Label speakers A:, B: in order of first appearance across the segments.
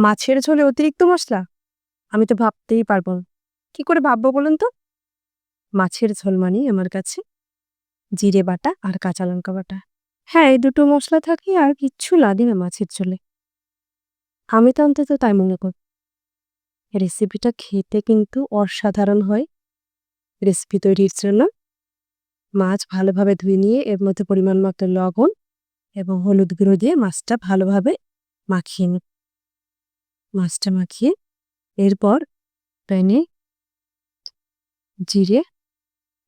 A: মাছের ঝোলে অতিরিক্ত মশলা? আমি তো ভাবতেই পারব না। কি করে ভাববো বলুন তো? মাছের ঝোল মানেই আমার কাছে জিরে বাটা আর কাঁচা লঙ্কা বাটা। হ্যাঁ এই দুটো মশলা থাকলে আর কিচ্ছু লাগে না মাছের ঝোলে। আমি তো অন্তত তাই মনে করি। রেসিপিটা খেতে কিন্তু অসাধারণ হয়। রেসিপি তৈরির জন্য মাছ ভালোভাবে ধুয়ে নিয়ে এর মধ্যে পরিমাণ মতো লবণ এবং হলুদ গুঁড়ো দিয়ে মাছটা ভালোভাবে মাখিয়ে নিই। মাছটা মাখিয়ে এরপর প্যানে জিরে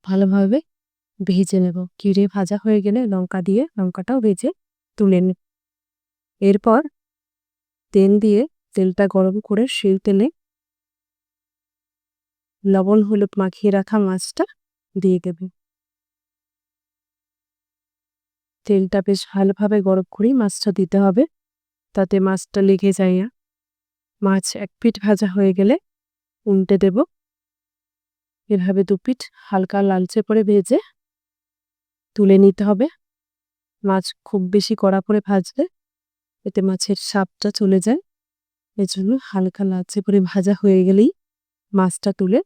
A: ভালোভাবে ভেজে নেব। জিরে ভাজা হয়ে গেলে লঙ্কা দিয়ে লঙ্কাটাও ভেজে তুলে নেব এরপর তেল দিয়ে তেলটা গরম করে সেই তেলে লবণ হলুদ মাখিয়ে রাখা মাছটা দিয়ে দেব। তেলটা বেশ ভালোভাবে গরম করেই মাছটা দিতে হবে। তাতে মাছটা লেগে যায় না। মাছ এক পিঠ ভাজা হয়ে গেলে উল্টে দেব। এভাবে দু পিঠ হালকা লালচে করে ভেজে তুলে নিতে হবে। মাছ খুব বেশি কড়া করে ভাজলে এতে মাছের সাপটা চলে যায়। এজন্য হালকা লালচে করে ভাজা হয়ে গেলেই মাছটা তুলে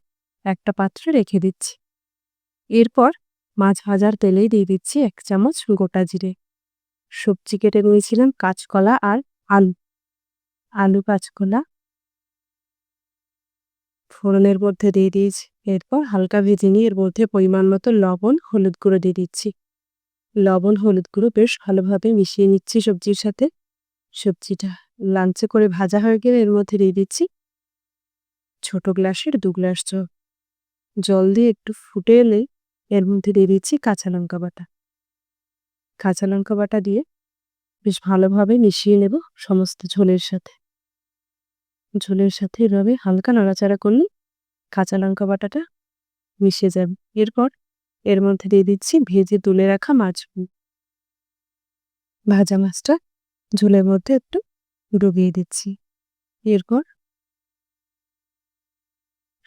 A: একটা পাত্রে রেখে দিচ্ছি। এরপর মাছ ভাজার তেলেই দিয়ে দিচ্ছি এক চামচ গোটা জিরে। সবজি কেটে নিয়েছিলাম কাঁচকলা আর আলু। আলু, কাঁচকলা ফোড়নের মধ্যে দিয়ে দিয়েছি। এরপর হালকা ভেজে নিয়ে এর মধ্যে পরিমাণ মতো লবণ, হলুদ গুঁড়ো দিয়ে দিচ্ছি। লবণ, হলুদ গুঁড়ো বেশ ভালোভাবে মিশিয়ে নিচ্ছি সবজির সাথে। সবজিটা লাঞ্চে করে ভাজা হয়ে গেলে এর মধ্যে দিয়ে দিচ্ছি ছোট গ্লাসের দু গ্লাস জল। জল দিয়ে একটু ফুটে এলে এর মধ্যে দিয়ে দিচ্ছি কাঁচা লঙ্কা বাটা। কাঁচা লঙ্কা বাটা দিয়ে বেশ ভালোভাবে মিশিয়ে নেব সমস্ত ঝোলের সাথে। ঝোলের সাথে এভাবে হালকা নাড়াচাড়া করলে কাঁচা লঙ্কা বাটাটা মিশে যাবে। এরপর এর মধ্যে দিয়ে দিচ্ছি ভেজে তুলে রাখা মাছ। ভাজা মাছটা ঝোলের মধ্যে একটু ডুবিয়ে দিচ্ছি। এরপর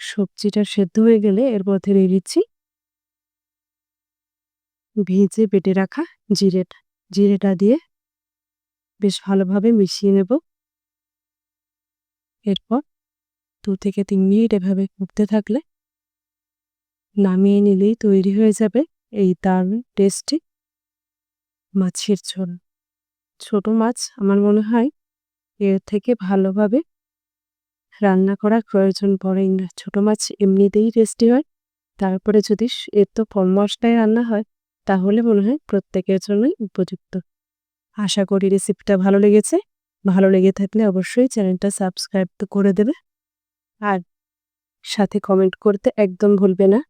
A: সবজিটা সেদ্ধ হয়ে গেলে এর মধ্যে দিয়ে দিচ্ছি ভেজে বেটে রাখা জিরেটা। জিরেটা দিয়ে বেশ ভালোভাবে মিশিয়ে নেব। এরপর দু থেকে তিন মিনিট এভাবে ফুটতে থাকলে নামিয়ে নিলেই তৈরি হয়ে যাবে এই দারুণ টেস্টি মাছের ঝোল। ছোট মাছ আমার মনে হয় এর থেকে ভালোভাবে রান্না করার প্রয়োজন পড়েই না। ছোট মাছ এমনিতেই টেস্টি হয়, তারপরে যদি এর তো ফল মশলায় রান্না হয়, তাহলে মনে হয় প্রত্যেকের জন্যই উপযুক্ত। আশা করি রেসিপিটা ভালো লেগেছে। ভালো লেগে থাকলে অবশ্যই চ্যানেলটা সাবস্ক্রাইব তো করে দেবে। আর সাথে কমেন্ট করতে একদম ভুলবে না।